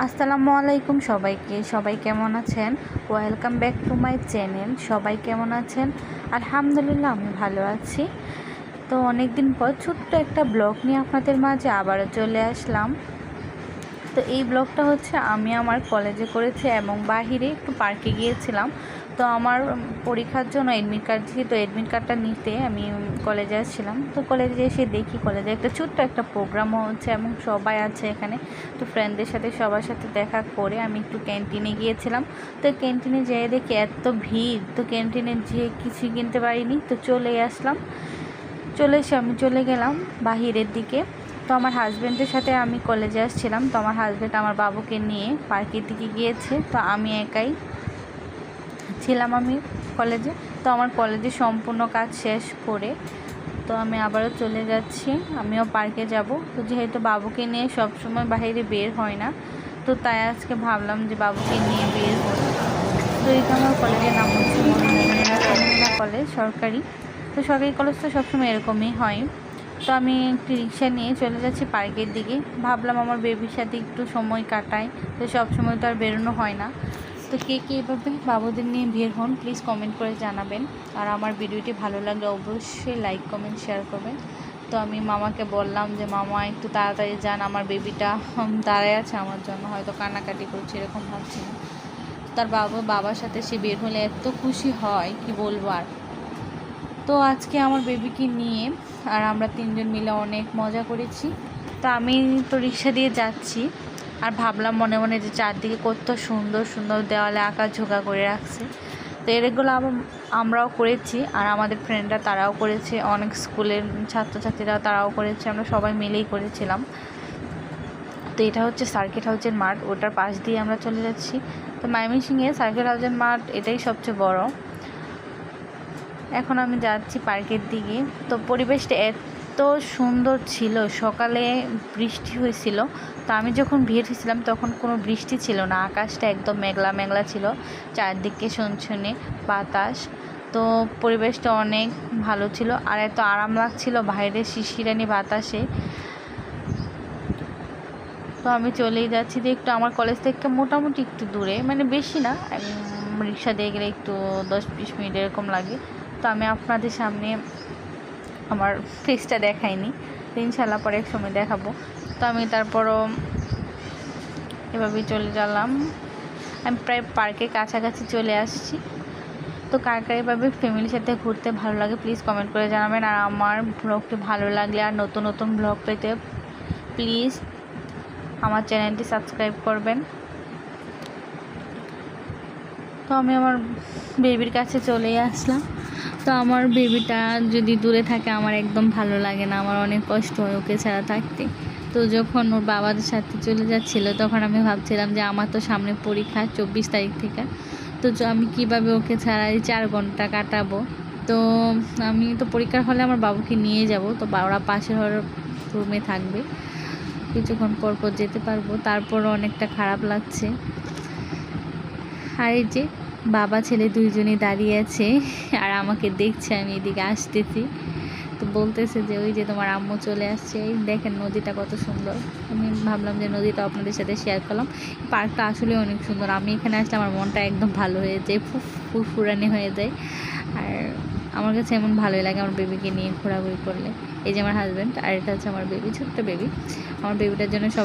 আসসালামু আলাইকুম সবাইকে। সবাই কেমন আছেন? Welcome back to my channel সবাই কেমন আছেন? আলহামদুলিল্লাহ, আমি ভালো আছি। তো অনেক দিন পর ছোট্ট একটা ব্লগ নিয়ে আপনাদের মাঝে আবারও চলে আসলাম। তো এই ব্লগটা হচ্ছে আমি আমার কলেজে করেছি এবং বাহিরে একটু পার্কে গিয়েছিলাম। তো আমার পরীক্ষার জন্য এডমিট কার্ড ছিল, তো এডমিট কার্ডটা নিতে আমি কলেজে আসছিলাম। তো কলেজে এসে দেখি কলেজে একটা ছোট্ট একটা প্রোগ্রামও হচ্ছে এবং সবাই আছে এখানে। তো ফ্রেন্ডদের সাথে, সবার সাথে দেখা করে আমি একটু ক্যান্টিনে গিয়েছিলাম। তো ক্যান্টিনে যেয়ে দেখি এত ভিড়, তো ক্যান্টিনে যেয়ে কিছুই কিনতে পারিনি। তো চলে আসলাম। চলে এসে আমি চলে গেলাম বাহিরের দিকে। তো আমার হাজব্যান্ডের সাথে আমি কলেজে আসছিলাম। তো আমার হাজব্যান্ড আমার বাবুকে নিয়ে পার্কের দিকে গিয়েছে। তো আমি একাই ছিলাম আমি কলেজে। তো আমার কলেজে সম্পূর্ণ কাজ শেষ করে তো আমি আবারও চলে যাচ্ছি। আমিও পার্কে যাব। তো যেহেতু বাবুকে নিয়ে সব সময় বাইরে বের হয় না, তো তাই আজকে ভাবলাম যে বাবুকে নিয়ে বের হই। তো এখানে আমার কলেজের নাম হচ্ছে মহিলা কলেজ, সরকারি। তো সরকারি কলেজ তো সবসময় এরকমই হয়। তো আমি একটি রিক্সা নিয়ে চলে যাচ্ছি পার্কের দিকে। ভাবলাম আমার বেবির সাথে একটু সময় কাটাই, তো সব সময় তো আর বেরোনো হয় না। তো কে কে এভাবে বাবুদের নিয়ে বের হন প্লিজ কমেন্ট করে জানাবেন। আর আমার ভিডিওটি ভালো লাগলে অবশ্যই লাইক কমেন্ট শেয়ার করবেন। তো আমি মামাকে বললাম যে, মামা, একটু তাড়াতাড়ি যান, আমার বেবিটা দাঁড়ায় আছে আমার জন্য, হয়তো কান্নাকাটি করছে, এরকম ভাবছি না। তার বাবা, বাবার সাথে সে বের হলে এত খুশি হয়, কি বলব আর। তো আজকে আমার বেবিকে নিয়ে আর আমরা তিনজন মিলে অনেক মজা করেছি। তো আমি তো রিক্সা দিয়ে যাচ্ছি। আর ভাবলাম মনে মনে যে চারদিকে কত সুন্দর সুন্দর দেওয়ালে আঁকা, ঝোঁকা করে রাখছে। তো এগুলো আমরাও করেছি আর আমাদের ফ্রেন্ডরা তারাও করেছে, অনেক স্কুলের ছাত্রছাত্রীরাও তারাও করেছে, আমরা সবাই মিলেই করেছিলাম। তো এটা হচ্ছে সার্কিট হাউসের মাঠ, ওটার পাশ দিয়ে আমরা চলে যাচ্ছি। তো ময়মনসিংহে সার্কিট হাউসের মাঠ, এটাই সবচেয়ে বড়। এখন আমি যাচ্ছি পার্কের দিকে। তো পরিবেশটা এত সুন্দর ছিল, সকালে বৃষ্টি হয়েছিল। তো আমি যখন ভিড় হয়েছিলাম, তখন কোনো বৃষ্টি ছিল না, আকাশটা একদম মেঘলা মেঘলা ছিল, চারদিকে শুনছুনে বাতাস। তো পরিবেশটা অনেক ভালো ছিল, আর এত আরাম লাগছিল বাইরে শিশিরানি বাতাসে। তো আমি চলেই যাচ্ছি যে একটু আমার কলেজ থেকে মোটামুটি একটু দূরে মানে বেশি না রিক্সা দিয়ে গেলে একটু দশ বিশ মিনিট এরকম লাগে। তো আমি আপনাদের সামনে আমার ফেসটা দেখায়নি। ইনশাল্লাহ পরে এক সময় দেখাবো। তো আমি তারপরও এভাবেই চলে গেলাম। আমি প্রায় পার্কের কাছাকাছি চলে আসছি। তো কার কার এভাবে ফ্যামিলির সাথে ঘুরতে ভালো লাগে প্লিজ কমেন্ট করে জানাবেন। আর আমার ব্লগটি ভালো লাগলে আর নতুন নতুন ব্লগ পেতে প্লিজ আমার চ্যানেলটি সাবস্ক্রাইব করবেন। তো আমি আমার বেবির কাছে চলেই আসলাম। তো আমার বেবিটা যদি দূরে থাকে, আমার একদম ভালো লাগে না। আমার অনেক কষ্ট হয় ওকে ছাড়া থাকতে। তো যখন ওর বাবাদের সাথে চলে যাচ্ছিল, তখন আমি ভাবছিলাম যে আমার তো সামনে পরীক্ষা চব্বিশ তারিখ থেকে। তো আমি কীভাবে ওকে ছাড়া এই চার ঘণ্টা কাটাবো? তো আমি তো পরীক্ষার হলে আমার বাবুকে নিয়ে যাব। তো ওরা পাশের হওয়ার রুমে থাকবে। কিছুক্ষণ পর পর যেতে পারব। তারপরও অনেকটা খারাপ লাগছে। আর এই যে বাবা, ছেলে দুইজনে দাঁড়িয়ে আছে আর আমাকে দেখছে, আমি এদিকে আসতেছি। তো বলতেছে যে, ওই যে তোমার আম্মু চলে আসছে, এই দেখেন নদীটা কত সুন্দর। আমি ভাবলাম যে, নদীটা আপনাদের সাথে শেয়ার করলাম। পার্কটা আসলে অনেক সুন্দর। আমি এখানে আসলে আমার মনটা একদম ভালো হয়ে যায় ফুরফুরানি হয়ে যায়। আর আমার কাছে এমন ভালোই লাগে আমার বেবিকে নিয়ে ঘোরাঘুরি করলে। এই যে আমার হাজব্যান্ড আর এটা হচ্ছে আমার বেবি ছোট্ট বেবি আমার বেবিটার জন্য সবাই